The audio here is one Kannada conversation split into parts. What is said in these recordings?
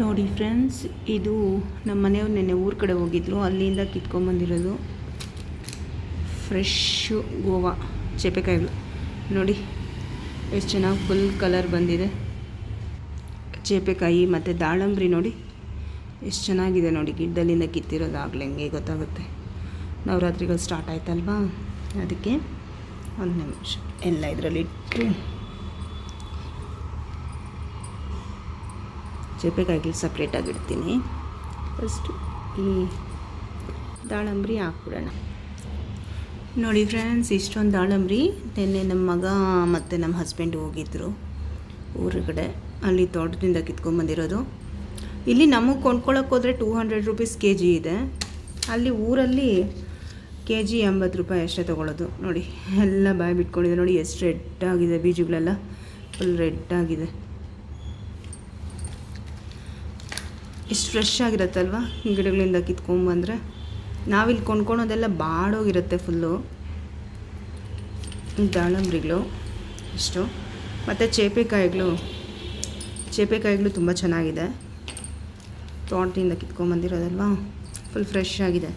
ನೋಡಿ ಫ್ರೆಂಡ್ಸ್, ಇದು ನಮ್ಮ ಮನೆಯವ್ರು ನೆನ್ನೆ ಊರ ಕಡೆ ಹೋಗಿದ್ರು. ಅಲ್ಲಿಂದ ಕಿತ್ಕೊಂಬಂದಿರೋದು ಫ್ರೆಶ್ಶು ಗೋವಾ ಚೇಪೆಕಾಯಿಗಳು. ನೋಡಿ, ಎಷ್ಟು ಚೆನ್ನಾಗಿ ಫುಲ್ ಕಲರ್ ಬಂದಿದೆ. ಚೇಪೆಕಾಯಿ ಮತ್ತು ದಾಳಂಬ್ರಿ ನೋಡಿ, ಎಷ್ಟು ಚೆನ್ನಾಗಿದೆ ನೋಡಿ. ಗಿಡದಲ್ಲಿಂದ ಕಿತ್ತಿರೋದಾಗಲಿ ಹಂಗೆ ಗೊತ್ತಾಗುತ್ತೆ. ನವರಾತ್ರಿಗಳು ಸ್ಟಾರ್ಟ್ ಆಯ್ತಲ್ವಾ? ಅದಕ್ಕೆ ಒಂದು ನಿಮಿಷ. ಎಲ್ಲ ಇದರಲ್ಲಿ ಇಟ್ಟು ಚೇಪೆಕಾಯಿಗಳು ಸಪ್ರೇಟಾಗಿಡ್ತೀನಿ ಫಸ್ಟು ಈ ದಾಳಂಬ್ರಿ ಹಾಕ್ಬಿಡೋಣ. ನೋಡಿ ಫ್ರೆಂಡ್ಸ್ ಇಷ್ಟೊಂದು ದಾಳಂಬ್ರಿ ನಿನ್ನೆ ನಮ್ಮ ಮಗ ಮತ್ತು ನಮ್ಮ ಹಸ್ಬೆಂಡ್ ಹೋಗಿದ್ದರು ಊರುಗಡೆ. ಅಲ್ಲಿ ತೋಟದಿಂದ ಕಿತ್ಕೊಂಬಂದಿರೋದು ಇಲ್ಲಿ ನಮಗೆ ಕೊಂಡ್ಕೊಳ್ಳೋಕೆ ಹೋದರೆ two hundred rupees K G ಇದೆ. ಅಲ್ಲಿ ಊರಲ್ಲಿ ಕೆ ಜಿ ಎಂಬತ್ತು ರೂಪಾಯಿ ಅಷ್ಟೇ ತೊಗೊಳೋದು. ನೋಡಿ, ಎಲ್ಲ ಬಾಯಿ ಬಿಟ್ಕೊಂಡಿದೆ. ನೋಡಿ, ಎಷ್ಟು ರೆಡ್ ಆಗಿದೆ ಬೀಜಗಳೆಲ್ಲ. ಫುಲ್ ರೆಡ್ ಆಗಿದೆ. ಇಷ್ಟು ಫ್ರೆಶ್ ಆಗಿರುತ್ತಲ್ವ? ಗಿಡಗಳಿಂದ ಕಿತ್ಕೊಂಬಂದರೆ ನಾವಿಲ್ಲಿ ಕೊಂಡ್ಕೊಳೋದೆಲ್ಲ ಬಾಡೋಗಿರುತ್ತೆ ಫುಲ್ಲು ದಾಳಂಬ್ರಿಗಳು, ಇಷ್ಟು. ಮತ್ತು ಚೇಪೆಕಾಯಿಗಳು. ಚೇಪೆಕಾಯಿಗಳು ತುಂಬ ಚೆನ್ನಾಗಿದೆ. ತೋಟದಿಂದ ಕಿತ್ಕೊಂಬಂದಿರೋದಲ್ವಾ ಫುಲ್ ಫ್ರೆಶ್ ಆಗಿದೆ.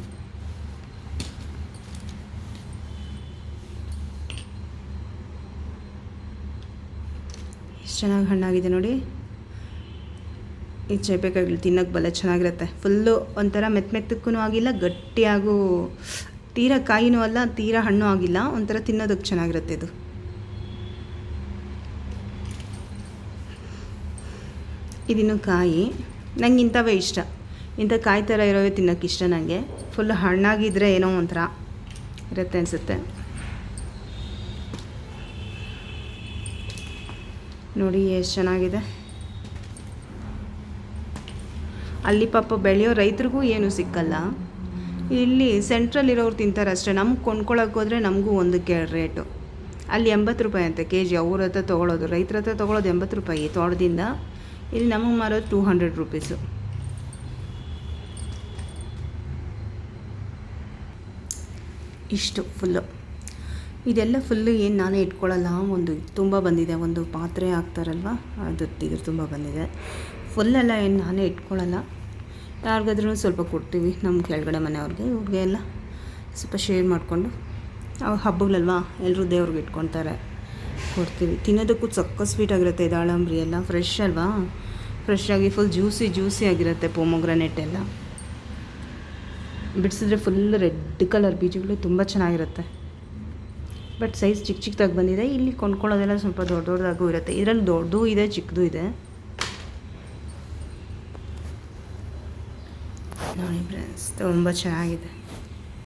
ಎಷ್ಟು ಚೆನ್ನಾಗಿ ಹಣ್ಣಾಗಿದೆ ನೋಡಿ. ಈ ಚೇಪೆಕಾಯಿಗಳು ತಿನ್ನೋಕೆ ಬಲ ಚೆನ್ನಾಗಿರುತ್ತೆ. ಫುಲ್ಲು ಒಂಥರ ಮೆತ್ತ ಮೆತ್ತಕ್ಕೂ ಆಗಿಲ್ಲ, ಗಟ್ಟಿಯಾಗೂ, ತೀರ ಕಾಯಿನೂ ಅಲ್ಲ, ತೀರ ಹಣ್ಣು ಆಗಿಲ್ಲ, ಒಂಥರ ತಿನ್ನೋದಕ್ಕೆ ಚೆನ್ನಾಗಿರುತ್ತೆ ಇದು. ಇದಿನ್ನು ಕಾಯಿ, ನಂಗೆ ಇಂಥವೇ ಇಷ್ಟ. ಇಂಥ ಕಾಯಿ ಥರ ಇರೋವೇ ತಿನ್ನೋಕೆ ಇಷ್ಟ ನನಗೆ ಫುಲ್ ಹಣ್ಣಾಗಿದ್ದರೆ ಏನೋ ಒಂಥರ ಇರುತ್ತೆ ಅನಿಸುತ್ತೆ. ನೋಡಿ, ಎಷ್ಟು ಚೆನ್ನಾಗಿದೆ. ಅಲ್ಲಿ ಪಾಪ ಬೆಳೆಯೋ ರೈತರಿಗೂ ಏನೂ ಸಿಕ್ಕಲ್ಲ. ಇಲ್ಲಿ ಸೆಂಟ್ರಲ್ ಇರೋರು ತಿಂತಾರೆ ಅಷ್ಟೇ. ನಮ್ಗೆ ಕೊಂಡ್ಕೊಳಕ್ಕೆ ಹೋದರೆ ನಮಗೂ ಒಂದಕ್ಕೆ ರೇಟು. ಅಲ್ಲಿ ಎಂಬತ್ತು ರೂಪಾಯಿ ಅಂತ ಕೆ ಜಿ ಅವ್ರ ಹತ್ರ ತೊಗೊಳೋದು, ರೈತರ ಹತ್ರ ತೊಗೊಳೋದು ಎಂಬತ್ತು ರೂಪಾಯಿ ತೋಟದಿಂದ. ಇಲ್ಲಿ ನಮಗೆ ಮಾರೋದು ಟೂ ಹಂಡ್ರೆಡ್ ರುಪೀಸು ಇಷ್ಟು ಫುಲ್ಲು ಇದೆಲ್ಲ ಫುಲ್ಲು ಏನು ನಾನೇ ಇಟ್ಕೊಳ್ಳಲ್ಲ ಒಂದು ತುಂಬ ಬಂದಿದೆ. ಒಂದು ಪಾತ್ರೆ ಹಾಕ್ತಾರಲ್ವ? ಅದು ಇದ್ರ ತುಂಬ ಬಂದಿದೆ. ಫುಲ್ಲೆಲ್ಲ ಏನು ನಾನೇ ಇಟ್ಕೊಳ್ಳಲ್ಲ ಯಾರಿಗಾದ್ರೂ ಸ್ವಲ್ಪ ಕೊಡ್ತೀವಿ ನಮ್ಮ ಕೆಳಗಡೆ ಮನೆಯವ್ರಿಗೆ, ಇವ್ರಿಗೆ ಎಲ್ಲ ಸ್ವಲ್ಪ ಶೇರ್ ಮಾಡಿಕೊಂಡು. ಅವು ಹಬ್ಬಗಳಲ್ವಾ ಎಲ್ಲರೂ ದೇವ್ರಿಗೆ ಇಟ್ಕೊತಾರೆ ಕೊಡ್ತೀವಿ. ತಿನ್ನೋದಕ್ಕೂ ಸಕ್ಕ ಸ್ವೀಟಾಗಿರುತ್ತೆ ದಾಳಂಬ್ರಿ ಎಲ್ಲ. ಫ್ರೆಶ್ ಅಲ್ವಾ? ಫ್ರೆಶ್ ಆಗಿ ಫುಲ್ ಜ್ಯೂಸಿ ಜ್ಯೂಸಿ ಆಗಿರುತ್ತೆ ಪೊಮೊಗ್ರನೆಟ್ ಎಲ್ಲ. ಬಿಡಿಸಿದ್ರೆ ಫುಲ್ ರೆಡ್ ಕಲರ್ ಬೀಜಗಳು ತುಂಬ ಚೆನ್ನಾಗಿರುತ್ತೆ. ಬಟ್ ಸೈಜ್ ಚಿಕ್ಕ ಚಿಕ್ಕದಾಗಿ ಬಂದಿದೆ. ಇಲ್ಲಿ ಕೊಂಡ್ಕೊಳ್ಳೋದೆಲ್ಲ ಸ್ವಲ್ಪ ದೊಡ್ಡ ದೊಡ್ಡದಾಗೂ ಇರುತ್ತೆ. ಇದರಲ್ಲಿ ದೊಡ್ಡದು ಇದೆ, ಚಿಕ್ಕದು ಇದೆ. ನೋಡಿ ಫ್ರೆಂಡ್ಸ್ ತುಂಬ ಚೆನ್ನಾಗಿದೆ.